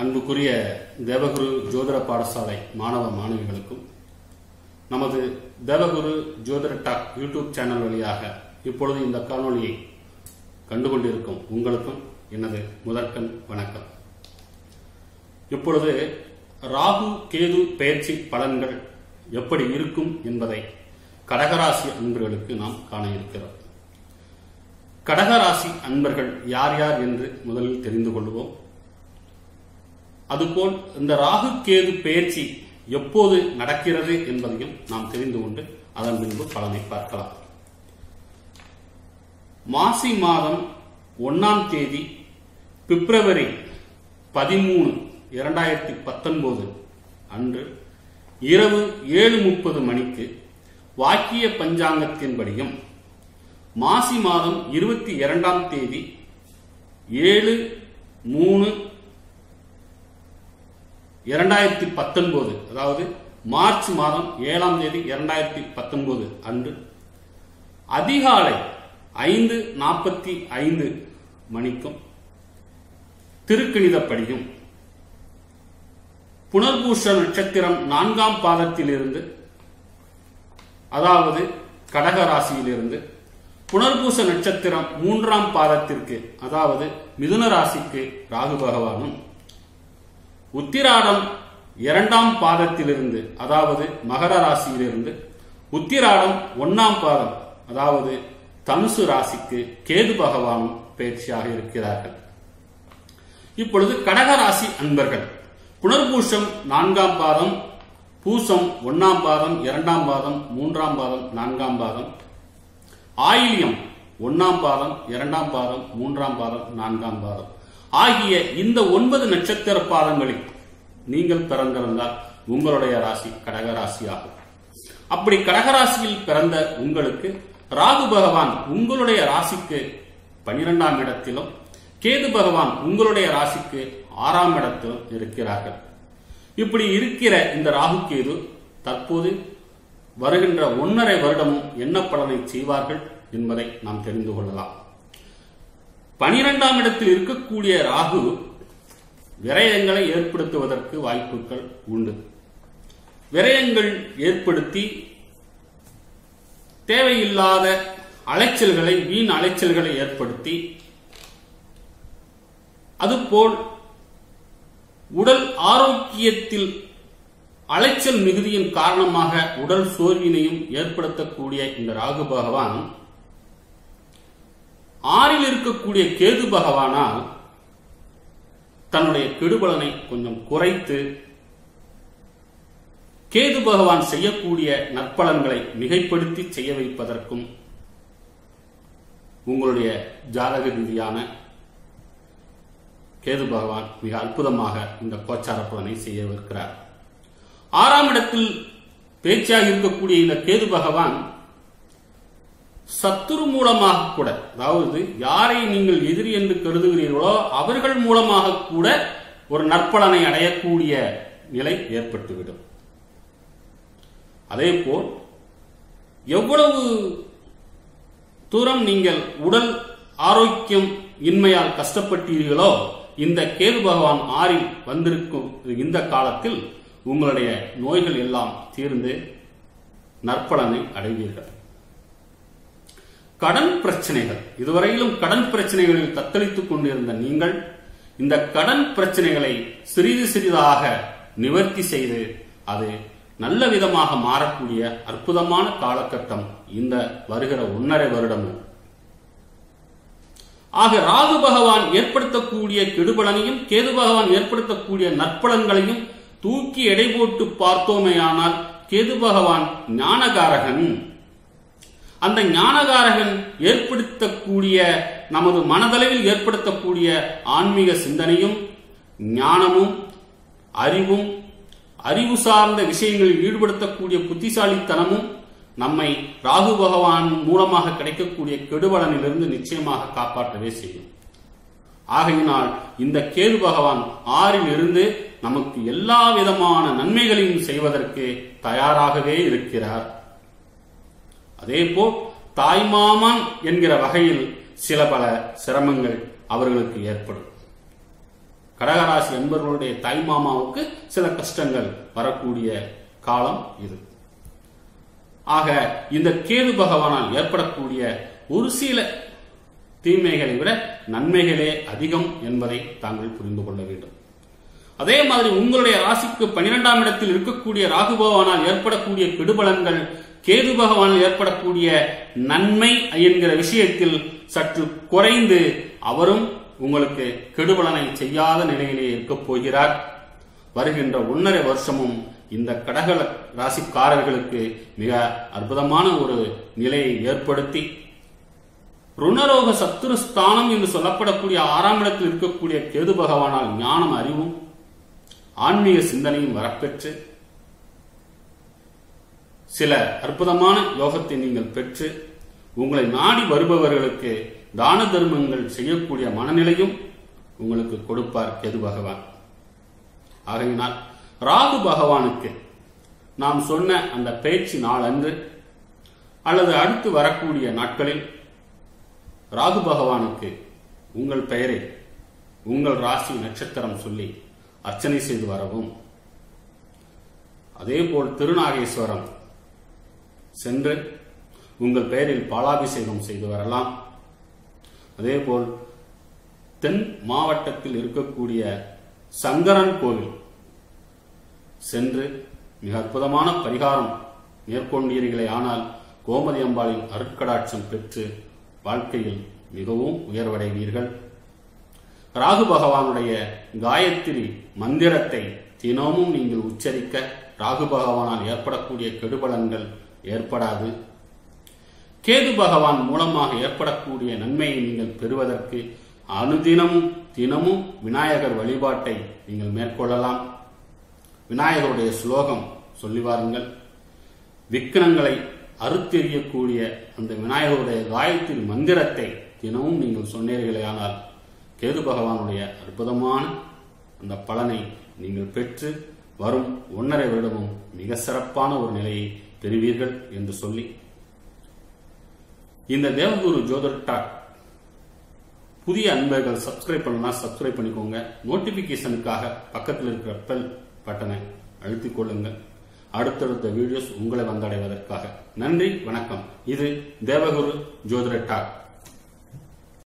அன்புக்குரிய தேவகுரு ஜோதிட பாடசாலை மாணவ மாணவிகளுக்கும் நமது தேவகுரு ஜோதிட டாக் யூடியூப் சேனல் வழியாக இப்பொழுது இந்த காணொலியை கண்டுகொண்டிருக்கும் உங்களுக்கும் எனது முதற்கண் வணக்கம். இப்பொழுது ராகு கேது பெயர்ச்சி பலன்கள் எப்படி இருக்கும் என்பதை கடகராசி அன்பர்களுக்கு நாம் காண இருக்கிறோம். கடகராசி அன்பர்கள் யார் யார் என்று முதலில் தெரிந்து கொள்வோம். அதுபோல் இந்த ராகு கேது பயிற்சி எப்போது நடக்கிறது என்பதையும் நாம் தெரிந்து கொண்டு அதன் பின்பு பலனை பார்க்கலாம். மாசி மாதம் ஒன்னாம் தேதி பிப்ரவரி பதிமூணு இரண்டாயிரத்தி பத்தொன்பது அன்று இரவு ஏழு முப்பது மணிக்கு வாக்கிய பஞ்சாங்கத்தின்படியும் மாசி மாதம் இருபத்தி இரண்டாம் தேதி ஏழு மூணு இரண்டாயிரத்தி பத்தொன்பது அதாவது மார்ச் மாதம் ஏழாம் தேதி இரண்டாயிரத்தி பத்தொன்பது அன்று அதிகாலை ஐந்து நாற்பத்தி ஐந்து மணிக்கும் திருக்கணிதப்படியும் புனர்பூஷ நட்சத்திரம் நான்காம் பாதத்திலிருந்து அதாவது கடக ராசியிலிருந்து புனர்பூச நட்சத்திரம் மூன்றாம் பாதத்திற்கு அதாவது மிதுன ராசிக்கு ராகு பகவானும் உத்திராடம் இரண்டாம் பாதத்திலிருந்து அதாவது மகர ராசியிலிருந்து உத்திராடம் ஒன்னாம் பாதம் அதாவது தனுசு ராசிக்கு கேது பகவானும் பயிற்சியாக இருக்கிறார்கள். இப்பொழுது கடகராசி அன்பர்கள் புனர்பூஷம் நான்காம் பாதம் பூசம் ஒன்னாம் பாதம் இரண்டாம் பாதம் மூன்றாம் பாதம் நான்காம் பாதம் ஆயில்யம் ஒன்னாம் பாதம் இரண்டாம் பாதம் மூன்றாம் பாதம் நான்காம் பாதம். ஆகிய இந்த ஒன்பது நட்சத்திர பாதங்களில் நீங்கள் பிறந்திருந்தால் உங்களுடைய ராசி கடகராசி ஆகும் அப்படி கடகராசியில் பிறந்த உங்களுக்கு ராகு பகவான் உங்களுடைய ராசிக்கு பனிரெண்டாம் இடத்திலும் கேது பகவான் உங்களுடைய ராசிக்கு ஆறாம் இடத்திலும் இருக்கிறார்கள். இப்படி இருக்கிற இந்த ராகு கேது தற்போது வருகின்ற ஒன்னரை வருடமும் என்ன பலனை செய்வார்கள் என்பதை நாம் தெரிந்து கொள்ளலாம். பனிரெண்டாம் இடத்தில் இருக்கக்கூடிய ராகு விரயங்களை ஏற்படுத்துவதற்கு வாய்ப்புகள் உண்டு. விரயங்கள் ஏற்படுத்தி தேவையில்லாத அலைச்சல்களை வீண் அலைச்சல்களை ஏற்படுத்தி அதுபோல் உடல் ஆரோக்கியத்தில் அலைச்சல் மிகுதியின் காரணமாக உடல் சோர்வினையும் ஏற்படுத்தக்கூடிய இந்த ராகு பகவான் ஆறில் இருக்கக்கூடிய கேது பகவானால் தன்னுடைய கெடுபலனை கொஞ்சம் குறைத்து கேது பகவான் செய்யக்கூடிய நற்பலன்களை மிகைப்படுத்தி செய்ய வைப்பதற்கும் உங்களுடைய ஜாதக ரீதியான கேது பகவான் மிக அற்புதமாக இந்த கோச்சார பலனை செய்யவிருக்கிறார் ஆறாம் இடத்தில் பேச்சாக இருக்கக்கூடிய இந்த கேது பகவான் சத்துரு மூலமாக கூட அதாவது யாரை நீங்கள் எதிரி என்று கருதுகிறீர்களோ அவர்கள் மூலமாக கூட ஒரு நற்பலனை அடையக்கூடிய நிலை ஏற்பட்டுவிடும். அதே போல் எவ்வளவு தூரம் நீங்கள் உடல் ஆரோக்கியம் இன்மையால் கஷ்டப்பட்டீர்களோ இந்த கேது பகவான் ஆறில் வந்திருக்கும் இந்த காலத்தில் உங்களுடைய நோய்கள் எல்லாம் தீர்ந்து நற்பலனை அடைவீர்கள். கடன் பிரச்சனைகள். இதுவரையிலும் கடன் பிரச்சனைகளில் தத்தளித்துக் கொண்டிருந்த நீங்கள் இந்த கடன் பிரச்சனைகளை சிறிது சிறிதாக நிவர்த்தி செய்து அது நல்ல விதமாக மாறக்கூடிய அற்புதமான காலகட்டம் இந்த வருகிற ஒன்னரை வருடமும் ஆக ராகு பகவான் ஏற்படுத்தக்கூடிய கெடுபலனையும் கேது பகவான் ஏற்படுத்தக்கூடிய நற்பலன்களையும் தூக்கி எடை போட்டு பார்த்தோமேயானால் கேது பகவான் ஞானகாரகன். அந்த ஞானகாரகன் ஏற்படுத்தக்கூடிய நமது மனதளவில் ஏற்படுத்தக்கூடிய ஆன்மீக சிந்தனையும் ஞானமும் அறிவும் அறிவு சார்ந்த விஷயங்களில் ஈடுபடுத்தக்கூடிய புத்திசாலித்தனமும் நம்மை ராகு பகவான் மூலமாக கிடைக்கக்கூடிய கெடுபலனிலிருந்து நிச்சயமாக காப்பாற்றவே செய்யும். ஆகையினால் இந்த கேது பகவான் ஆறில் இருந்து நமக்கு எல்லா விதமான நன்மைகளையும் செய்வதற்கு தயாராகவே இருக்கிறார். அதேபோல் தாய்மாமன் என்கிற வகையில் சில பல சிரமங்கள் அவர்களுக்கு ஏற்படும். கடகராசி என்பவர்களுடைய தாய்மாமாவுக்கு சில கஷ்டங்கள் வரக்கூடிய காலம் இது. ஆக இந்த கேது பகவானால் ஏற்படக்கூடிய ஒரு சில தீமைகளை விட நன்மைகளே அதிகம் என்பதை தாங்கள் புரிந்து கொள்ள வேண்டும். அதே மாதிரி உங்களுடைய ராசிக்கு பனிரெண்டாம் இடத்தில் இருக்கக்கூடிய ராகு பகவானால் ஏற்படக்கூடிய கெடுபலன்கள் கேது பகவான் ஏற்படக்கூடிய நன்மை என்கிற விஷயத்தில் சற்று குறைந்து அவரும் உங்களுக்கு கெடுபலனை செய்யாத நிலையிலே இருக்கப் போகிறார். வருகின்ற ஒன்றரை வருஷமும் இந்த கடக ராசிக்காரர்களுக்கு மிக அற்புதமான ஒரு நிலையை ஏற்படுத்தி ருணரோக சத்துருஸ்தானம் என்று சொல்லப்படக்கூடிய ஆறாம் இடத்தில் இருக்கக்கூடிய கேது பகவானால் ஞானம் அறிவும் ஆன்மீக சிந்தனையும் வரப்பெற்று சில அற்புதமான யோகத்தை நீங்கள் பெற்று உங்களை நாடி வருபவர்களுக்கு தான தர்மங்கள் செய்யக்கூடிய மனநிலையும் உங்களுக்கு கொடுப்பார் கெது பகவான். ஆகையினால் ராகு பகவானுக்கு நாம் சொன்ன அந்த பேச்சு நாள் அன்று அல்லது அடுத்து வரக்கூடிய நாட்களில் ராகு பகவானுக்கு உங்கள் பெயரை உங்கள் ராசி நட்சத்திரம் சொல்லி அர்ச்சனை செய்து வரவும். அதேபோல் திருநாகேஸ்வரம் சென்று உங்கள் பெயரில் பாலாபிஷேகம் செய்து வரலாம். அதேபோல் தென் மாவட்டத்தில் இருக்கக்கூடிய சங்கரன் கோவில் சென்று மிக அற்புதமான பரிகாரம் மேற்கொண்டீர்களே. ஆனால் கோமதி அம்பாளின் அருட்கடாட்சம் பெற்று வாழ்க்கையில் மிகவும் உயர்வடைவீர்கள். ராகு பகவானுடைய காயத்ரி மந்திரத்தை தினமும் நீங்கள் உச்சரிக்க ராகு பகவானால் ஏற்படக்கூடிய கெடுபலன்கள் ஏற்படாது. கேது பகவான் மூலமாக ஏற்படக்கூடிய நன்மையை நீங்கள் பெறுவதற்கு அனுதினமும் தினமும் விநாயகர் வழிபாட்டை நீங்கள் மேற்கொள்ளலாம். விநாயகருடைய ஸ்லோகம் சொல்லி வாருங்கள். விக்னங்களை அறுத்தெறியக்கூடிய அந்த விநாயகருடைய காயத்தின் மந்திரத்தை தினமும் நீங்கள் சொன்னீர்களே ஆனால் கேது பகவானுடைய அற்புதமான அந்த பலனை நீங்கள் பெற்று வரும் ஒன்றரை வருடமும் மிக சிறப்பான ஒரு நிலையை பெறுவீர்கள் என்று சொல்லி இந்த தேவகுரு ஜோதர் டாக் புதிய அன்பர்கள் சப்ஸ்கிரைப் பண்ணலாம் சப்ஸ்கிரைப் பண்ணிக்கோங்க. நோட்டிபிகேஷனுக்காக பக்கத்தில் இருக்கிற பெல் பட்டனை அழுத்திக் கொள்ளுங்கள். அடுத்தடுத்த வீடியோஸ் உங்களை வந்தடைவதற்காக. நன்றி வணக்கம். இது தேவகுரு ஜோதிட டாக்.